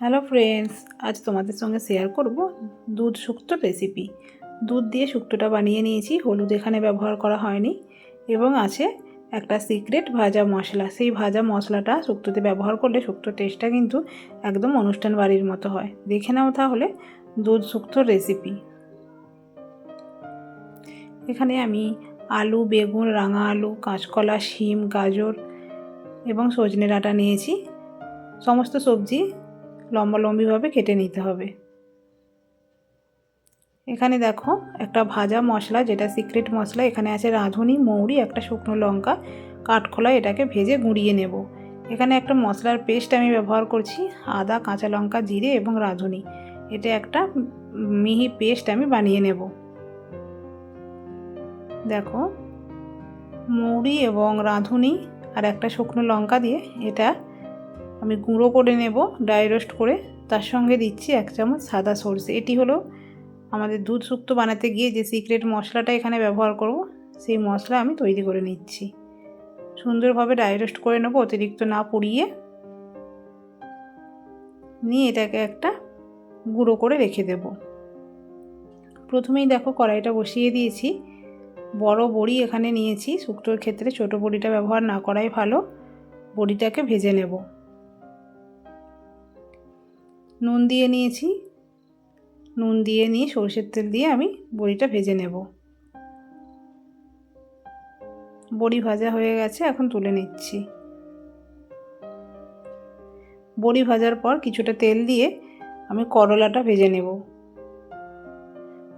Hello friends, আজ তোমাদের সঙ্গে শেয়ার করব দুধ শুক্তো রেসিপি দুধ দিয়ে শুক্তোটা বানিয়ে নিয়েছি, হলুদ এখানে ব্যবহার করা হয়নি এবং আছে একটা সিক্রেট ভাজা মশলা। সেই ভাজা মশলাটা শুক্তোতে ব্যবহার করলে শুক্তোর টেস্টটা কিন্তু একদম অনুষ্ঠান বাড়ির মতো হয়। দেখে নাও তাহলে দুধ শুক্তোর রেসিপি এখানে আমি আলু, বেগুন, রাঙা আলু, কাঁচকলা, শিম, গাজর এবং সজনে ডাঁটা নিয়েছি। সমস্ত সবজি লম্বা লম্বিভাবে কেটে নিতে হবে। এখানে দেখো একটা ভাজা মশলা, যেটা সিক্রেট মশলা, এখানে আছে রাঁধুনি, মৌরি, একটা শুকনো লঙ্কা, কাঠখোলা, এটাকে ভেজে গুঁড়িয়ে নেব। এখানে একটা মশলার পেস্ট আমি ব্যবহার করছি, আদা, কাঁচা লঙ্কা, জিরে এবং রাঁধুনি। এটা একটা মিহি পেস্ট আমি বানিয়ে নেব। দেখো, মৌরি এবং রাঁধুনি আর একটা শুকনো লঙ্কা দিয়ে এটা আমি গুঁড়ো করে নেব ড্রাই রোস্ট করে। তার সঙ্গে দিচ্ছি এক চামচ সাদা সর্ষে। এটি হলো আমাদের দুধ শুক্তো বানাতে গিয়ে যে সিক্রেট মশলাটা এখানে ব্যবহার করব, সেই মশলা আমি তৈরি করে নিচ্ছি। সুন্দরভাবে ড্রাই রোস্ট করে নেব, অতিরিক্ত না পুড়িয়ে। নিয়ে এটাকে একটা গুঁড়ো করে রেখে দেব। প্রথমেই দেখো কড়াইটা বসিয়ে দিয়েছি। বড় বড়ি এখানে নিয়েছি। শুক্তোর ক্ষেত্রে ছোট বড়িটা ব্যবহার না করাই ভালো। বড়িটাকে ভেজে নেব। নুন দিয়ে নিয়েছি। নুন দিয়ে নিয়ে সরষের তেল দিয়ে আমি বড়িটা ভেজে নেব। বড়ি ভাজা হয়ে গেছে, এখন তুলে নিচ্ছি। বড়ি ভাজার পর কিছুটা তেল দিয়ে আমি করলাটা ভেজে নেব।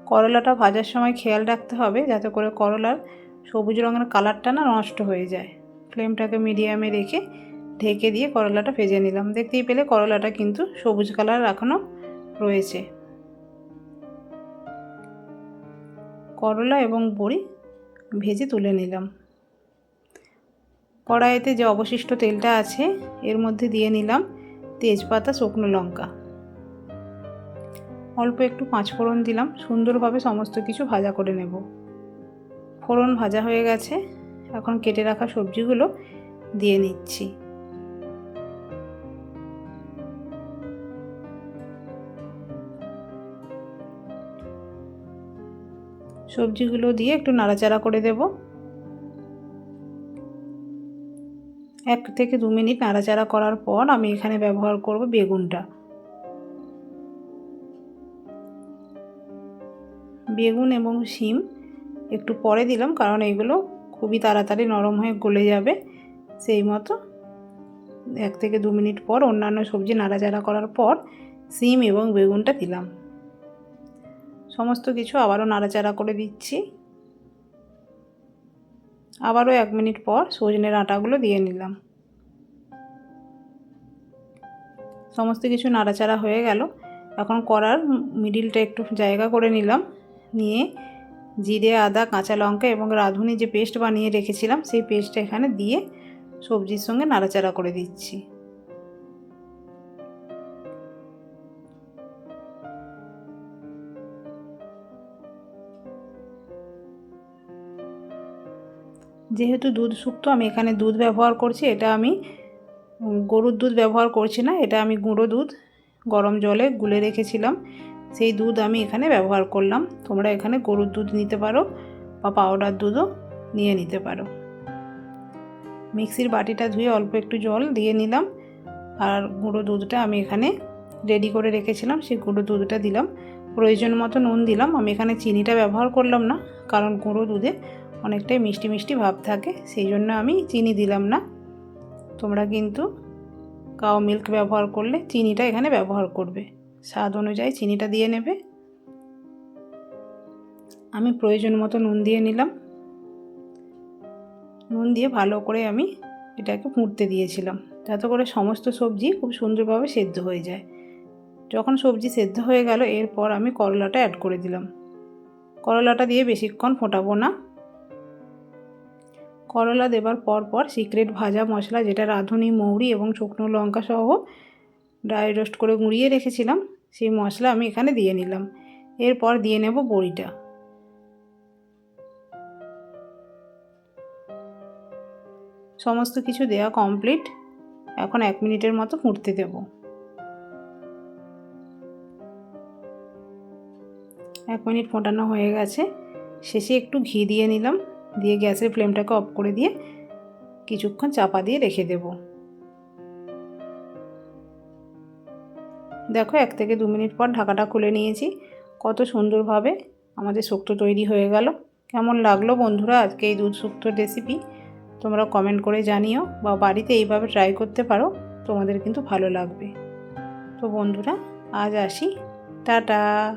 করলাটা ভাজার সময় খেয়াল রাখতে হবে, যাতে করে করলার সবুজ রঙের কালারটা না নষ্ট হয়ে যায়। ফ্লেমটাকে মিডিয়ামে রেখে ঢেকে দিয়ে করলাটা ভেজে নিলাম। দেখতেই পেলে করলাটা কিন্তু সবুজ কালার এখনও রয়েছে। করলা এবং বড়ি ভেজে তুলে নিলাম। কড়াইতে যে অবশিষ্ট তেলটা আছে, এর মধ্যে দিয়ে নিলাম তেজপাতা, শুকনো লঙ্কা। অল্প একটু পাঁচফোড়ন দিলাম, সুন্দরভাবে সমস্ত কিছু ভাজা করে নেব। ফোড়ন ভাজা হয়ে গেছে, এখন কেটে রাখা সবজিগুলো দিয়ে নিচ্ছি। সবজিগুলো দিয়ে একটু নাড়াচাড়া করে দেব। এক থেকে দু মিনিট নাড়াচাড়া করার পর আমি এখানে ব্যবহার করব বেগুনটা। বেগুন এবং শিম একটু পরে দিলাম কারণ এগুলো খুবই তাড়াতাড়ি নরম হয়ে গলে যাবে। সেই মতো এক থেকে দু মিনিট পর অন্যান্য সবজি নাড়াচাড়া করার পর সিম এবং বেগুনটা দিলাম। সমস্ত কিছু আবারও নাড়াচাড়া করে দিচ্ছি। আবারও এক মিনিট পর সজনের আটাগুলো দিয়ে নিলাম। সমস্ত কিছু নাড়াচাড়া হয়ে গেল। এখন করার মিডিলটা একটু জায়গা করে নিলাম। নিয়ে জিরে, আদা, কাঁচা লঙ্কা এবং রাঁধুনি যে পেস্ট বানিয়ে রেখেছিলাম, সেই পেস্টটা এখানে দিয়ে সবজির সঙ্গে নাড়াচাড়া করে দিচ্ছি। যেহেতু দুধ শুক্তো, আমি এখানে দুধ ব্যবহার করছি, এটা আমি গরুর দুধ ব্যবহার করছি না, এটা আমি গুঁড়ো দুধ, গরম জলে গুলে রেখেছিলাম, সেই দুধ আমি এখানে ব্যবহার করলাম, তোমরা এখানে গরুর দুধ নিতে পারো বা পাউডার দুধও নিয়ে নিতে পারো। মিক্সির বাটিটা ধুয়ে অল্প একটু জল দিয়ে নিলাম, আর গুঁড়ো দুধটা আমি এখানে রেডি করে রেখেছিলাম, সেই গুঁড়ো দুধটা দিলাম, প্রয়োজন মতো নুন দিলাম, আমি এখানে চিনিটা ব্যবহার করলাম না, কারণ গুঁড়ো দুধে অনেকটাই মিষ্টি মিষ্টি ভাব থাকে, সেই জন্য আমি চিনি দিলাম না। তোমরা কিন্তু কাও মিল্ক ব্যবহার করলে চিনিটা এখানে ব্যবহার করবে। স্বাদ অনুযায়ী চিনিটা দিয়ে নেবে। আমি প্রয়োজন মতো নুন দিয়ে নিলাম। নুন দিয়ে ভালো করে আমি এটাকে ফুটতে দিয়েছিলাম। যাতে করে সমস্ত সবজি খুব সুন্দরভাবে সেদ্ধ হয়ে যায়। যখন সবজি সেদ্ধ হয়ে গেল, এরপর আমি করলাটা অ্যাড করে দিলাম। করলাটা দিয়ে বেশিক্ষণ ফোটাবো না। করলা দেবার পর পর সিক্রেট ভাজা মশলা যেটা রাঁধুনি, মৌরি এবং শুকনো লঙ্কা সহ ড্রাই রোস্ট করে গুঁড়িয়ে রেখেছিলাম, সেই মশলা আমি এখানে দিয়ে নিলাম। এরপর দিয়ে নেব বড়িটা। সমস্ত কিছু দেয়া কমপ্লিট এখন এক মিনিটের মতো ফুটতে দেব। এক মিনিট ফোটানো হয়ে গেছে। শেষে একটু ঘি দিয়ে নিলাম। দিয়ে গ্যাসের ফ্লেমটাকে অফ করে দিয়ে কিছুক্ষণ চাপা দিয়ে রেখে দেব। দেখো, এক থেকে দু মিনিট পর ঢাকাটা খুলে নিয়েছি। কত সুন্দরভাবে আমাদের শুক্তো তৈরি হয়ে গেল। কেমন লাগল বন্ধুরা আজকে এই দুধ শুক্তোর রেসিপি তোমরা কমেন্ট করে জানিও বা বাড়িতে এইভাবে ট্রাই করতে পারো, তোমাদের কিন্তু ভালো লাগবে। তো বন্ধুরা, আজ আসি। টাটা!